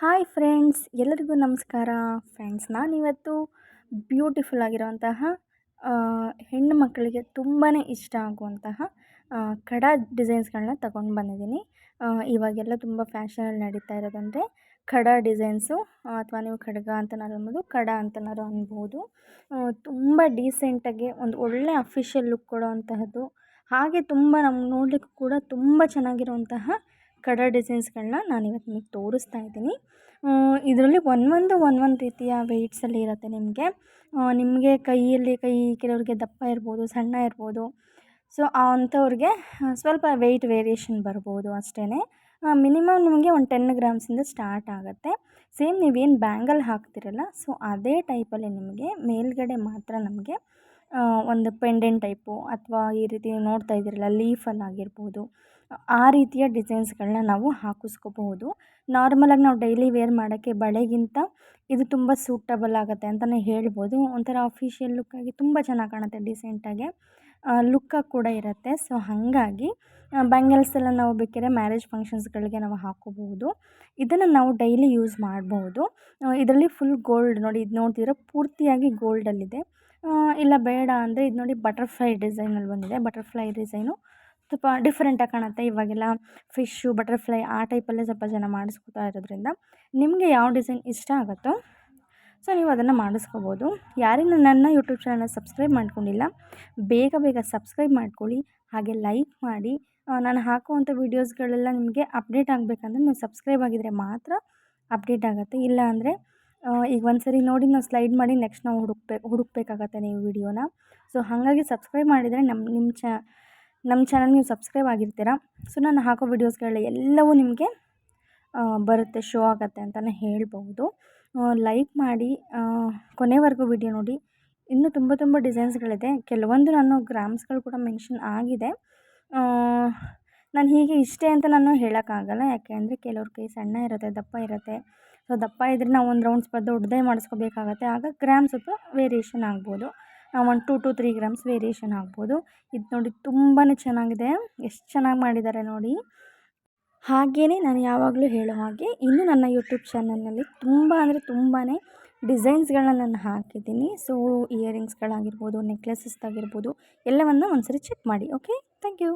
Hi friends, ಎಲ್ಲರಿಗೂ ನಮಸ್ಕಾರ. Friends, ನಾನಿವತ್ತು ಬ್ಯೂಟಿಫುಲ್ ಆಗಿರುವಂತಹ ಹೆಣ್ಣು ಮಕ್ಕಳಿಗೆ ತುಂಬಾ ಇಷ್ಟ ಆಗುವಂತಹ ಕಡ ಡಿಸೈನ್ಸ್ಗಳನ್ನ ತಗೊಂಡು ಬಂದಿದ್ದೀನಿ. ಇವಾಗೆಲ್ಲ ತುಂಬ ಫ್ಯಾಷನಲ್ಲಿ ನಡೀತಾ ಇರೋದಂದರೆ ಖಡ ಡಿಸೈನ್ಸು, ಅಥವಾ ನೀವು ಖಡ್ಗ ಅಂತನಾರು ಅನ್ಬೋದು ಖಡ ಅಂತನಾರು ಅನ್ಬೋದು. ತುಂಬ ಡೀಸೆಂಟಾಗಿ ಒಂದು ಒಳ್ಳೆ ಅಫಿಷಿಯಲ್ ಲುಕ್ ಕೊಡೋವಂತಹದ್ದು, ಹಾಗೆ ತುಂಬ ನಮ್ಗೆ ನೋಡಲಿಕ್ಕೂ ಕೂಡ ತುಂಬ ಚೆನ್ನಾಗಿರುವಂತಹ ಕಡ ಡಿಸೈನ್ಸ್ಗಳನ್ನ ನಾನಿವತ್ತು ನಿಮಗೆ ತೋರಿಸ್ತಾ ಇದ್ದೀನಿ. ಇದರಲ್ಲಿ ಒಂದೊಂದು ಒಂದೊಂದು ರೀತಿಯ ವೆಯ್ಟ್ಸಲ್ಲಿ ಇರುತ್ತೆ ನಿಮಗೆ. ನಿಮಗೆ ಕೈಯಲ್ಲಿ ಕೈ ಕೆಲವ್ರಿಗೆ ದಪ್ಪ ಇರ್ಬೋದು, ಸಣ್ಣ ಇರ್ಬೋದು. ಸೊ ಅಂಥವ್ರಿಗೆ ಸ್ವಲ್ಪ ವೆಯ್ಟ್ ವೇರಿಯೇಷನ್ ಬರ್ಬೋದು ಅಷ್ಟೇ ಮಿನಿಮಮ್ ನಿಮಗೆ ಒಂದು ಟೆನ್ ಗ್ರಾಮ್ಸಿಂದ ಸ್ಟಾರ್ಟ್ ಆಗುತ್ತೆ. ಸೇಮ್ ನೀವೇನು ಬ್ಯಾಂಗಲ್ ಹಾಕ್ತಿರಲ್ಲ, ಸೊ ಅದೇ ಟೈಪಲ್ಲಿ ನಿಮಗೆ ಮೇಲ್ಗಡೆ ಮಾತ್ರ ನಮಗೆ ಒಂದು ಪೆಂಡೆಂಟ್ ಟೈಪು, ಅಥವಾ ಈ ರೀತಿ ನೋಡ್ತಾ ಇದ್ದೀರಲ್ಲ ಲೀಫಲ್ಲಿ ಆಗಿರ್ಬೋದು ಆ ರೀತಿಯ ಡಿಸೈನ್ಸ್ಗಳನ್ನ ನಾವು ಹಾಕಿಸ್ಕೋಬಹುದು. ನಾರ್ಮಲಾಗಿ ನಾವು ಡೈಲಿ ವೇರ್ ಮಾಡೋಕ್ಕೆ ಬಳೆಗಿಂತ ಇದು ತುಂಬ ಸೂಟಬಲ್ ಆಗುತ್ತೆ ಅಂತಲೇ ಹೇಳ್ಬೋದು. ಒಂಥರ ಅಫಿಷಿಯಲ್ ಲುಕ್ಕಾಗಿ ತುಂಬ ಚೆನ್ನಾಗಿ ಕಾಣುತ್ತೆ ಡಿಸೆಂಟಾಗಿ. ಲುಕ್ಕಾಗಿ ಕೂಡ ಇರುತ್ತೆ. ಸೊ, ಹಾಗಾಗಿ ಬ್ಯಾಂಗಲ್ಸ್ ಎಲ್ಲ ನಾವು ಬೇಕಿದ್ರೆ ಮ್ಯಾರೇಜ್ ಫಂಕ್ಷನ್ಸ್ಗಳಿಗೆ ನಾವು ಹಾಕ್ಕೋಬಹುದು ಇದನ್ನು ನಾವು ಡೈಲಿ ಯೂಸ್ ಮಾಡಬಹುದು. ಇದರಲ್ಲಿ ಫುಲ್ ಗೋಲ್ಡ್ ನೋಡಿ, ಇದು ನೋಡ್ತಿದ್ರೆ ಪೂರ್ತಿಯಾಗಿ ಗೋಲ್ಡಲ್ಲಿದೆ. ಇಲ್ಲ ಬೇಡ ಅಂದರೆ ಇದು ನೋಡಿ ಬಟರ್ಫ್ಲೈ ಡಿಸೈನಲ್ಲಿ ಬಂದಿದೆ. ಬಟರ್ಫ್ಲೈ ಡಿಸೈನು ಸ್ವಲ್ಪ ಡಿಫ್ರೆಂಟಾಗಿ ಕಾಣುತ್ತೆ. ಇವಾಗೆಲ್ಲ ಫಿಶ್ಶು ಬಟರ್ಫ್ಲೈ ಆ ಟೈಪಲ್ಲೇ ಸ್ವಲ್ಪ ಜನ ಮಾಡಿಸ್ಕೊತಾ ಇರೋದ್ರಿಂದ ನಿಮಗೆ ಯಾವ ಡಿಸೈನ್ ಇಷ್ಟ ಆಗುತ್ತೋ ಸೊ ನೀವು ಅದನ್ನು ಮಾಡಿಸ್ಕೋಬೋದು. ಯಾರಿಗೂ ನನ್ನ ಯೂಟ್ಯೂಬ್ ಚಾನಲ್ನ ಸಬ್ಸ್ಕ್ರೈಬ್ ಮಾಡ್ಕೊಂಡಿಲ್ಲ, ಬೇಗ ಬೇಗ ಸಬ್ಸ್ಕ್ರೈಬ್ ಮಾಡ್ಕೊಳ್ಳಿ, ಹಾಗೆ ಲೈಕ್ ಮಾಡಿ. ನಾನು ಹಾಕುವಂಥ ವೀಡಿಯೋಸ್ಗಳೆಲ್ಲ ನಿಮಗೆ ಅಪ್ಡೇಟ್ ಆಗಬೇಕಂದ್ರೆ ನೀವು ಸಬ್ಸ್ಕ್ರೈಬ್ ಆಗಿದರೆ ಮಾತ್ರ ಅಪ್ಡೇಟ್ ಆಗುತ್ತೆ. ಇಲ್ಲ ಅಂದರೆ ಈಗ ಒಂದು ಸರಿ ನೋಡಿ ನಾವು ಸ್ಲೈಡ್ ಮಾಡಿ ನೆಕ್ಸ್ಟ್ ನಾವು ಹುಡುಕ್ಬೇಕು, ಹುಡುಕ್ಬೇಕಾಗತ್ತೆ ನೀವು ವಿಡಿಯೋನ ಸೊ ಹಾಗಾಗಿ ಸಬ್ಸ್ಕ್ರೈಬ್ ಮಾಡಿದರೆ ನಮ್ಮ ನಿಮ್ಮ ಚ ನಮ್ಮ ಚಾನಲ್ ನೀವು ಸಬ್ಸ್ಕ್ರೈಬ್ ಆಗಿರ್ತೀರ? ಸೊ ನಾನು ಹಾಕೋ ವೀಡಿಯೋಸ್ಗಳು ಎಲ್ಲವೂ ನಿಮಗೆ ಬರುತ್ತೆ, ಶೋ ಆಗುತ್ತೆ ಅಂತಲೇ ಹೇಳ್ಬೋದು ಲೈಕ್ ಮಾಡಿ ಕೊನೆವರೆಗೂ ವಿಡಿಯೋ ನೋಡಿ. ಇನ್ನೂ ತುಂಬ ತುಂಬ ಡಿಸೈನ್ಸ್ಗಳಿದೆ. ಕೆಲವೊಂದು ನಾನು ಗ್ರಾಮ್ಸ್ಗಳು ಕೂಡ ಮೆನ್ಷನ್ ಆಗಿದೆ. ನಾನು ಹೀಗೆ ಇಷ್ಟೇ ಅಂತ ನಾನು ಹೇಳೋಕ್ಕಾಗಲ್ಲ. ಯಾಕೆ ಅಂದರೆ ಕೆಲವ್ರ ಕೈ ಸಣ್ಣ ಇರುತ್ತೆ, ದಪ್ಪ ಇರುತ್ತೆ. ಸೊ ದಪ್ಪ ಇದ್ದರೆ ನಾವು ಒಂದು ರೌಂಡ್ಸ್ ಬದ್ದು ದೊಡ್ಡದೇ ಮಾಡಿಸ್ಕೋಬೇಕಾಗತ್ತೆ. ಆಗ ಗ್ರಾಮ್ಸ್ ಸ್ವಲ್ಪ ವೇರಿಯೇಷನ್ ಆಗ್ಬೋದು. ಒಂದು two two three grams variation ಆಗ್ಬೋದು ಇದು ನೋಡಿ ತುಂಬಾ ಚೆನ್ನಾಗಿದೆ. ಎಷ್ಟು ಚೆನ್ನಾಗಿ ಮಾಡಿದ್ದಾರೆ ನೋಡಿ. ಹಾಗೆಯೇ ನಾನು ಯಾವಾಗಲೂ ಹೇಳೋ ಹಾಗೆ ಇನ್ನು ನನ್ನ ಯೂಟ್ಯೂಬ್ ಚಾನಲ್ನಲ್ಲಿ ತುಂಬ ಅಂದರೆ ತುಂಬಾ ಡಿಸೈನ್ಸ್ಗಳನ್ನ ನಾನು ಹಾಕಿದ್ದೀನಿ. ಸೊ ಇಯರಿಂಗ್ಸ್ಗಳಾಗಿರ್ಬೋದು ನೆಕ್ಲೆಸಸ್ದಾಗಿರ್ಬೋದು ಎಲ್ಲವನ್ನು ಒಂದ್ಸರಿ ಚೆಕ್ ಮಾಡಿ ಓಕೆ ಥ್ಯಾಂಕ್ ಯು